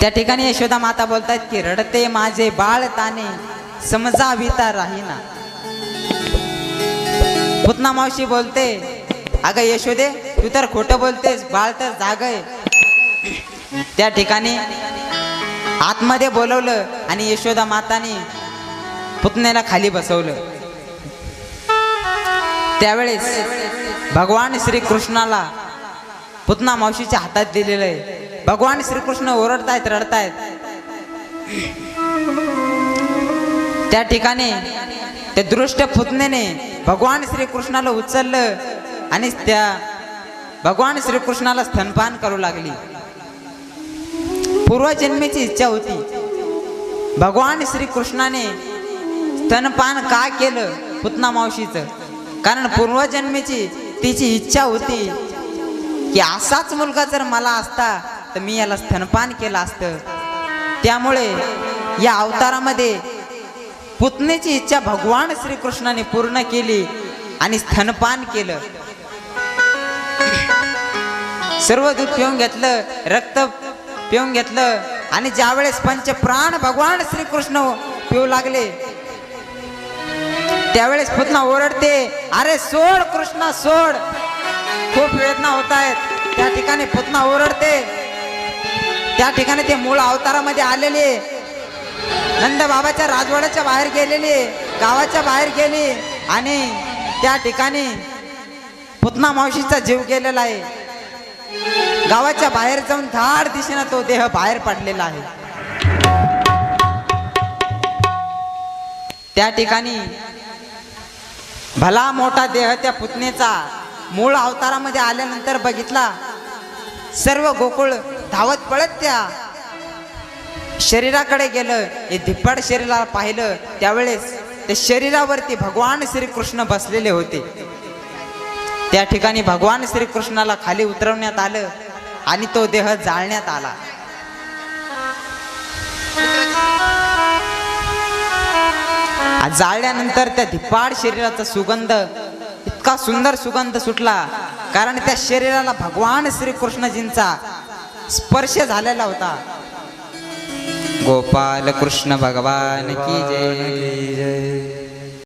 त्या ठिकाणी यशोदा माता बोलतात की रडते माझे बाळ ताने समजाविता राहीना. पुतना मावशी बोलते अगं यशोदे तू तर खोटं बोलतेस बाळ तर जाग आहे त्या ठिकाणी आतमध्ये बोलवलं आणि यशोदा माताने पुतण्याला खाली बसवलं. त्यावेळेस भगवान श्रीकृष्णाला पुतना मावशीच्या हातात दिलेलं आहे. भगवान श्रीकृष्ण ओरडतायत रडतायत. त्या ठिकाणी त्या दृष्ट पुतनेने भगवान श्रीकृष्णाला उचललं आणि त्या भगवान श्रीकृष्णाला स्तनपान करू लागली. पूर्वजन्मीची इच्छा होती. भगवान श्रीकृष्णाने स्तनपान का केलं पुतना मावशीचं? कारण पूर्वजन्मीची तिची इच्छा होती. की असाच मुलगा जर मला असता तर मी याला स्तनपान केलं असतं. त्यामुळे या अवतारामध्ये पुतनेची इच्छा भगवान श्रीकृष्णाने पूर्ण केली आणि स्तनपान केलं. सर्व दूध पिऊन घेतलं रक्त पिऊन घेतलं आणि ज्यावेळेस पंचप्राण भगवान श्रीकृष्ण पिऊ लागले त्यावेळेस पुतना ओरडते अरे सोड कृष्णा सोड. खूप वेदना होत आहेत त्या ठिकाणी पुतना ओरडते. त्या ठिकाणी ते मूळ अवतारामध्ये आलेले. नंद बाबाच्या राजवाड्याच्या बाहेर गेलेले गावाच्या बाहेर गेले आणि त्या ठिकाणी पुतना मावशीचा जीव गेलेला आहे. गावाच्या बाहेर जाऊन धाड दिशेनं तो देह बाहेर पडलेला आहे. त्या ठिकाणी भला मोठा देह त्या पुतणेचा मूळ अवतारामध्ये आल्यानंतर बघितला सर्व गोकुळ धावत पळत त्या शरीराकडे गेलं हे धिप्पाड शरीराला पाहिलं त्यावेळेस त्या शरीरावरती भगवान श्रीकृष्ण बसलेले होते. त्या ठिकाणी भगवान श्रीकृष्णाला खाली उतरवण्यात आलं आणि तो देह जाळण्यात आला. जाळल्यानंतर त्या धिप्पाड शरीराचा सुगंध इतका सुंदर सुगंध सुटला. कारण त्या शरीराला भगवान श्रीकृष्णजींचा स्पर्श झालेला होता. गोपाल कृष्ण भगवान की जय.